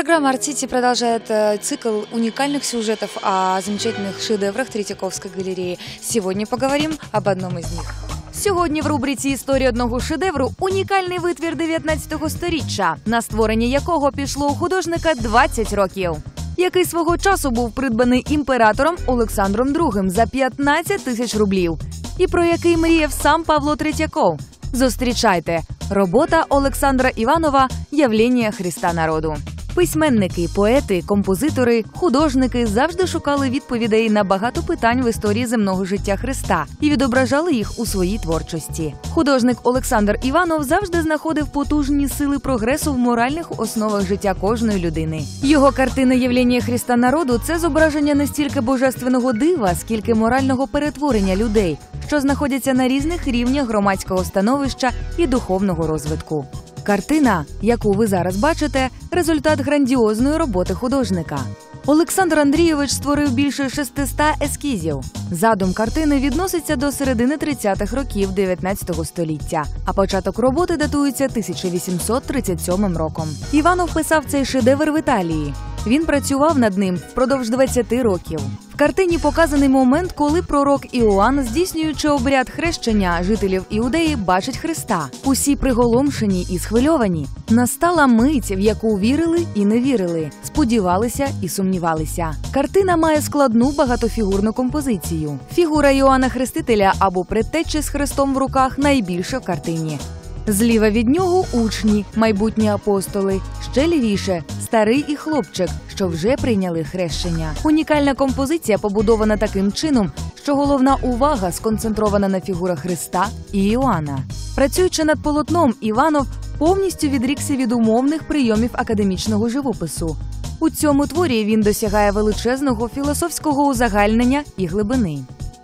Программа «Артити» продолжает э, цикл уникальных сюжетов о замечательных шедеврах Третьяковской галереи. Сегодня поговорим об одном из них. Сьогодні в рубриці Історія одного шедевру унікальний витвір 19-го сторіччя, на створення якого пішло у художника 20 років. Який свого часу був придбаний імператором Олександром II за 15 тисяч рублів, і про який мріяв сам Павло Третьяков. Зустрічайте робота Олександра Іванова Явлення Христа народу. Письменники, поети, композитори, художники завжди шукали відповідей на багато питань в історії земного життя Христа і відображали їх у своїй творчості. Художник Олександр Іванов завжди знаходив потужні сили прогресу в моральних основах життя кожної людини. Його картина «Явлення Христа народу це зображення не стільки божественного дива, скільки морального перетворення людей, що знаходяться на різних рівнях громадського становища і духовного розвитку. Картина, яку ви зараз бачите, результат грандіозної роботи художника. Олександр Андрійович створив більше 600 ескізів. Задум картини відноситься до середини 30-х років 19 століття, а початок роботи датується 1837 роком. Іванов писав цей шедевр в Італії. Він працював над ним впродовж 20 років. Картині показаний момент, коли пророк Іоанн, здійснюючи обряд хрещення жителів Іудеї, бачить Христа. Усі приголомшені і схвильовані. Настала мить, в яку вірили і не вірили, сподівалися і сумнівалися. Картина має складну багатофігурну композицію. Фігура Іоанна Хрестителя або предтечі з хрестом в руках найбільша в картині. Зліва від нього учні, майбутні апостоли, ще лівіше старий і хлопчик, що вже прийняли хрещення. Унікальна композиція побудована таким чином, що головна увага сконцентрована на фігурах Христа і Іоанна. Працюючи над полотном, Іванов повністю відрікся від умовних прийомів академічного живопису. У цьому творі він досягає величезного філософського узагальнення і глибини.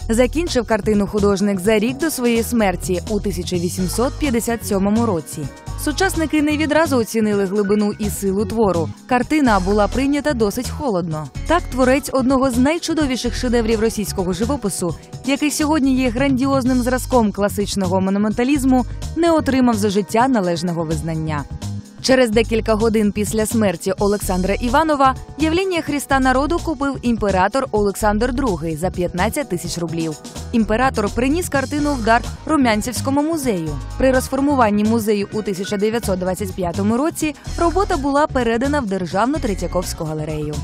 Закінчив картину художник за рік до своєї смерті у 1857 році. Сучасники не відразу оцінили глибину і силу твору. Картина була прийнята досить холодно. Так, творець одного з найчудовіших шедеврів російського живопису, який сьогодні є грандіозним зразком класичного монументалізму, не отримав за життя належного визнання. Через декілька годин після смерті Олександра Іванова явлення Христа народу купив імператор Олександр II за 15 тисяч рублів. Імператор приніс картину в дар Румянцівському музею. При розформуванні музею у 1925 році робота була передана в Державну Третьяковську галерею.